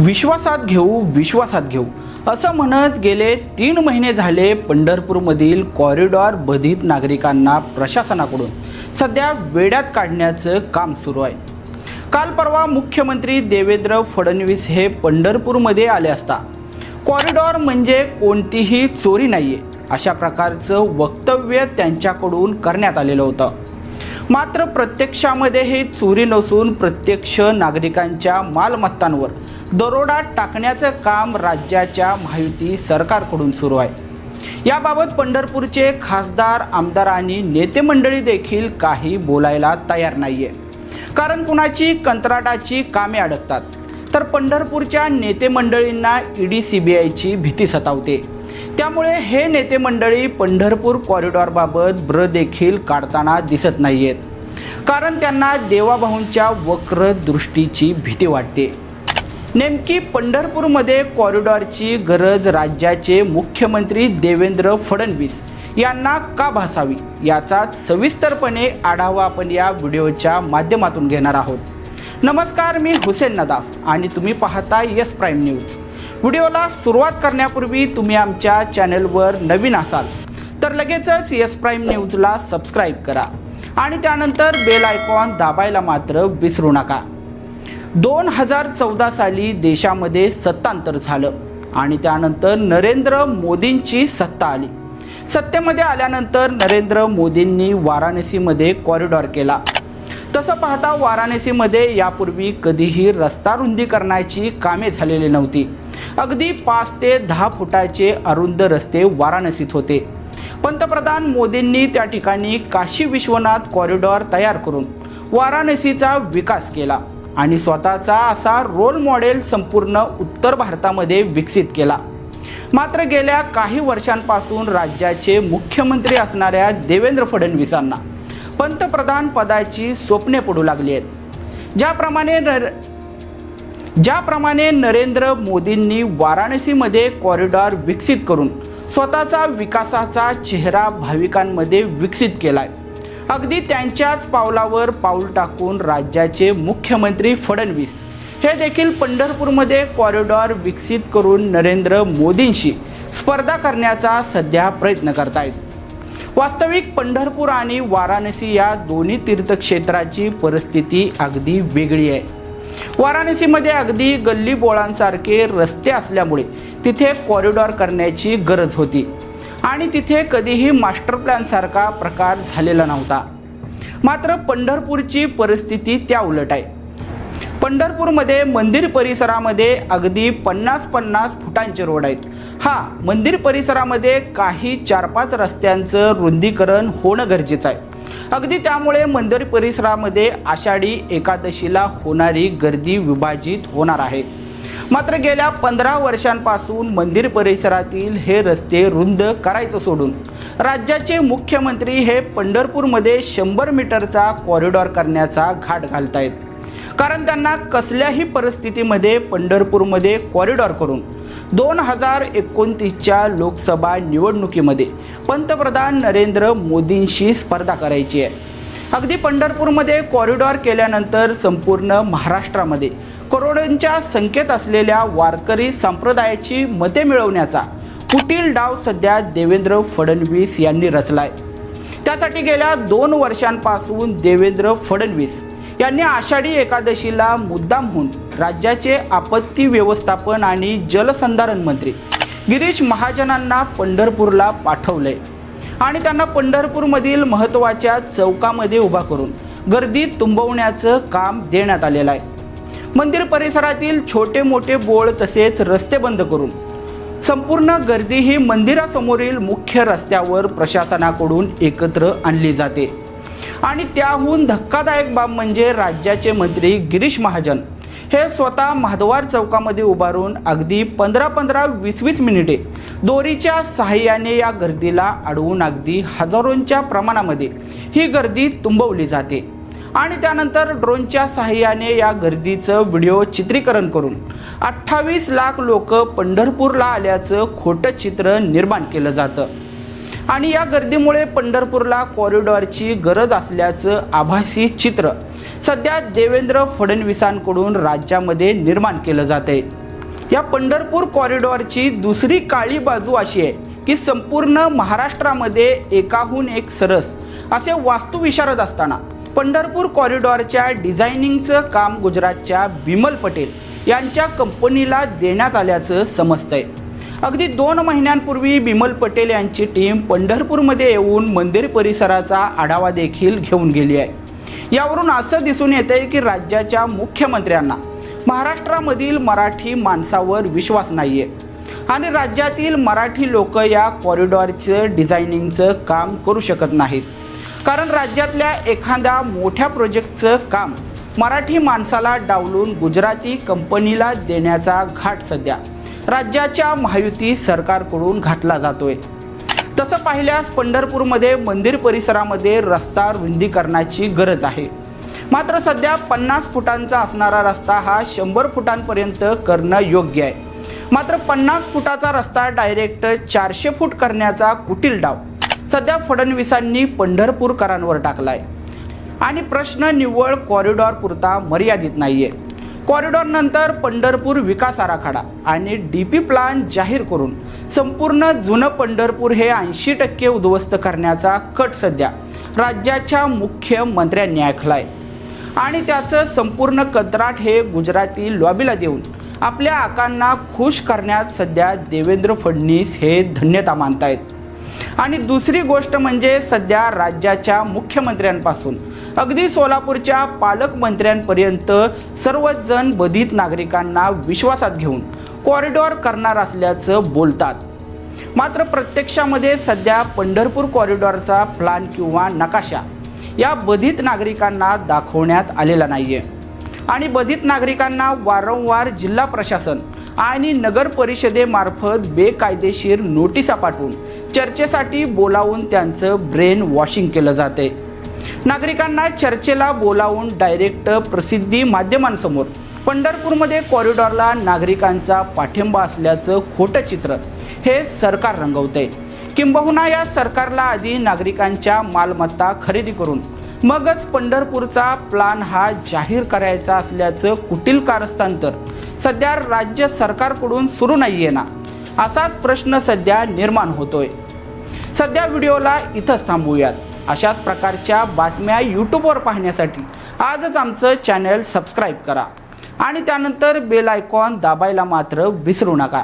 विश्वासात घेऊ विश्वासात घेऊ. असं म्हणत गेले तीन महिने झाले पंढरपूरमधील कॉरिडॉर बधित नागरिकांना प्रशासनाकडून. सध्या वेड्यात काढण्याचं काम सुरू आहे. काल परवा मुख्यमंत्री देवेंद्र फडणवीस हे पंढरपूरमध्ये आले असता. कॉरिडॉर म्हणजे कोणतीही चोरी नाहीये अशा प्रकारचं वक्तव्य त्यांच्याकडून करण्यात आलेलं होतं. मात्र प्रत्यक्षामध्ये हे चोरी नसून प्रत्यक्ष नागरिकांच्या मालमत्तांवर दरोडा टाकण्याचं काम राज्याच्या महायुती सरकारकडून सुरू आहे. याबाबत पंढरपूरचे खासदार आमदार आणि नेते मंडळी देखील काही बोलायला तयार नाही आहे कारण कुणाची कंत्राटाची कामे अडकतात तर पंढरपूरच्या नेते मंडळींना ईडी सीबीआयची भीती सतावते. त्यामुळे हे नेते मंडळी पंढरपूर कॉरिडॉरबाबत ब्र देखील काढताना दिसत नाहीयेत. कारण त्यांना देवाभाऊंच्या वक्र दृष्टीची भीती वाटते. नेमकी पंढरपूरमध्ये कॉरिडॉरची गरज राज्याचे मुख्यमंत्री देवेंद्र फडणवीस यांना का भासावी याचा सविस्तरपणे आढावा आपण या व्हिडिओच्या माध्यमातून घेणार आहोत. नमस्कार मी हुसेन नदाफ आणि तुम्ही पाहता यस प्राईम न्यूज व्हिडिओला सुरुवात करण्यापूर्वी तुम्ही आमच्या चॅनलवर नवीन असाल तर लगेचच यस प्राईम न्यूजला सबस्क्राईब करा आणि त्यानंतर बेल आयकॉन दाबायला मात्र विसरू नका. दोन हजार चौदा साली देशामध्ये सत्तांतर झालं आणि त्यानंतर नरेंद्र मोदींची सत्ता आली. सत्तेमध्ये आल्यानंतर नरेंद्र मोदींनी वाराणसीमध्ये कॉरिडॉर केला. तसं पाहता वाराणसीमध्ये यापूर्वी कधीही रस्ता रुंदीकरणाची कामे झालेली नव्हती. अगदी पाच ते दहा फुटाचे अरुंद रस्ते वाराणसीत होते. पंतप्रधान मोदींनी त्या ठिकाणी काशी विश्वनाथ कॉरिडॉर तयार करून वाराणसीचा विकास केला आणि स्वतःचा असा रोल मॉडेल संपूर्ण उत्तर भारतामध्ये विकसित केला. मात्र गेल्या काही वर्षांपासून राज्याचे मुख्यमंत्री असणाऱ्या देवेंद्र फडणवीसांना पंतप्रधान पदाची स्वप्ने पडू लागली आहेत. ज्याप्रमाणे नर ज्याप्रमाणे नरेंद्र मोदींनी वाराणसीमध्ये कॉरिडॉर विकसित करून स्वतःचा विकासाचा चेहरा भाविकांमध्ये विकसित केलाय. अगदी त्यांच्याच पावलावर पाऊल टाकून राज्याचे मुख्यमंत्री फडणवीस हे देखील पंढरपूरमध्ये कॉरिडॉर विकसित करून नरेंद्र मोदींशी स्पर्धा करण्याचा सध्या प्रयत्न करतायत. वास्तविक पंढरपूर आणि वाराणसी या दोन्ही तीर्थक्षेत्राची परिस्थिती अगदी वेगळी आहे. वाराणसीमध्ये अगदी गल्ली बोळांसारखे रस्ते असल्यामुळे तिथे कॉरिडॉर करण्याची गरज होती आणि तिथे कधीही मास्टर प्लॅनसारखा प्रकार झालेला नव्हता. मात्र पंढरपूरची परिस्थिती त्या उलट आहे. पंढरपूरमध्ये मंदिर परिसरामध्ये अगदी पन्नास पन्नास फुटांचे रोड आहेत. हा मंदिर परिसरामध्ये काही चार पाच रस्त्यांचं रुंदीकरण होणं गरजेचं आहे. अगदी त्यामुळे मंदिर परिसरामध्ये आषाढी एकादशीला होणारी गर्दी विभाजित होणार आहे. मात्र गेल्या पंधरा वर्षांपासून मंदिर परिसरातील हे रस्ते रुंद करायचं सोडून राज्याचे मुख्यमंत्री हे पंढरपूरमध्ये शंभर मीटरचा कॉरिडॉर करण्याचा घाट घालतायत. कारण त्यांना कसल्याही परिस्थितीमध्ये पंढरपूरमध्ये कॉरिडॉर करून दोन हजार एकोणतीसच्या लोकसभा निवडणुकीमध्ये पंतप्रधान नरेंद्र मोदींशी स्पर्धा करायची आहे. अगदी पंढरपूरमध्ये कॉरिडॉर केल्यानंतर संपूर्ण महाराष्ट्रामध्ये करोडोंच्या संख्येत असलेल्या वारकरी संप्रदायाची मते मिळवण्याचा कुटील डाव सध्या देवेंद्र फडणवीस यांनी रचलाय. त्यासाठी गेल्या दोन वर्षांपासून देवेंद्र फडणवीस यांनी आषाढी एकादशीला मुद्दाम होऊन राज्याचे आपत्ती व्यवस्थापन आणि जलसंधारण मंत्री गिरीश महाजनांना पंढरपूरला पाठवले आणि त्यांना पंढरपूरमधील महत्त्वाच्या चौकामध्ये उभा करून गर्दी तुंबवण्याचं काम देण्यात आलेलं आहे. मंदिर परिसरातील छोटे मोठे बोळ तसेच रस्ते बंद करून संपूर्ण गर्दी ही मंदिरासमोरील मुख्य रस्त्यावर प्रशासनाकडून एकत्र आणली जाते. आणि त्याहून धक्कादायक बाब म्हणजे राज्याचे मंत्री गिरीश महाजन. हे स्वतः महाद्वार चौकामध्ये उभारून अगदी पंधरा पंधरा वीस वीस मिनिटे दोरीच्या सहाय्याने या गर्दीला अडवून अगदी हजारोंच्या प्रमाणामध्ये ही गर्दी तुंबवली जाते. आणि त्यानंतर ड्रोनच्या सहाय्याने या गर्दीचं व्हिडिओ चित्रीकरण करून अठ्ठावीस लाख लोक पंढरपूरला आल्याचं खोटं चित्र निर्माण केलं जातं. आणि या गर्दीमुळे पंढरपूरला कॉरिडॉरची गरज असल्याचं आभासी चित्र सध्या देवेंद्र फडणवीसांकडून राज्यामध्ये निर्माण केलं जाते. आहे या पंढरपूर कॉरिडॉरची दुसरी काळी बाजू अशी आहे की संपूर्ण महाराष्ट्रामध्ये एकाहून एक सरस असे वास्तुविशारद असताना पंढरपूर कॉरिडॉरच्या डिझायनिंगचं काम गुजरातच्या बिमल पटेल यांच्या कंपनीला देण्यात आल्याचं समजतंय. अगदी दोन महिन्यांपूर्वी बिमल पटेल यांची टीम पंढरपूरमध्ये येऊन मंदिर परिसराचा आढावा देखील घेऊन गेली आहे. यावरून असं दिसून येतंय की राज्याच्या मुख्यमंत्र्यांना महाराष्ट्रामधील मराठी माणसावर विश्वास नाही आहे आणि राज्यातील मराठी लोक या कॉरिडॉरचं डिझायनिंगचं काम करू शकत नाहीत. कारण राज्यातल्या एखाद्या मोठ्या प्रोजेक्टचं काम मराठी माणसाला डावलून गुजराती कंपनीला देण्याचा घाट सध्या राज्याच्या महायुती सरकारकडून घातला जातोय. तसं पाहिल्यास पंढरपूरमध्ये मंदिर परिसरामध्ये रस्ता रुंदीकरणाची गरज आहे. मात्र सध्या पन्नास फुटांचा असणारा रस्ता हा शंभर फुटांपर्यंत करणं योग्य आहे. मात्र पन्नास फुटाचा रस्ता डायरेक्ट चारशे फूट करण्याचा कुटील डाव सध्या फडणवीसांनी पंढरपूरकरांवर टाकलाय. आणि प्रश्न निव्वळ कॉरिडॉर पुरता मर्यादित नाहीये. कॉरिडॉर नंतर पंढरपूर विकास आराखडा आणि डी पी प्लान जाहीर करून संपूर्ण जुनं पंढरपूर हे ऐंशी टक्के उद्ध्वस्त करण्याचा कट सध्या राज्याच्या मुख्यमंत्र्यांनी ऐकलाय. आणि त्याचं संपूर्ण कंत्राट हे गुजराती लॉबीला देऊन आपल्या आकांना खुश करण्यात सध्या देवेंद्र फडणवीस हे धन्यता मानतायत. आणि दुसरी गोष्ट म्हणजे सध्या राज्याच्या मुख्यमंत्र्यांपासून अगदी सोलापूरच्या पालकमंत्र्यांपर्यंत सर्वच जण बधित नागरिकांना विश्वासात घेऊन कॉरिडॉर करणार असल्याचं बोलतात. मात्र प्रत्यक्षामध्ये सध्या पंढरपूर कॉरिडॉरचा प्लान किंवा नकाशा या बधित नागरिकांना दाखवण्यात आलेला नाहीये. आणि बधित नागरिकांना वारंवार जिल्हा प्रशासन आणि नगर परिषदेमार्फत बेकायदेशीर नोटिसा पाठवून चर्चेसाठी बोलावून त्यांचं ब्रेन वॉशिंग केलं जाते. नागरिकांना चर्चेला बोलावून डायरेक्ट प्रसिद्धी माध्यमांसमोर. पंढरपूरमध्ये कॉरिडॉरला नागरिकांचा पाठिंबा असल्याचं खोटं चित्र. हे सरकार रंगवतंय. किंबहुना या सरकारला आधी नागरिकांच्या मालमत्ता खरेदी करून मगच पंढरपूरचा प्लान हा जाहीर करायचा असल्याचं कुटील कारस्थांतर सध्या राज्य सरकारकडून सुरू नाहीये ना? असाच प्रश्न सध्या निर्माण होतोय. सध्या व्हिडिओला इथंच थांबूयात. अशाच प्रकारच्या बातम्या यूट्यूबवर पाहण्यासाठी आजच आमचं चॅनल सबस्क्राईब करा. आणि त्यानंतर बेल आयकॉन दाबायला मात्र विसरू नका.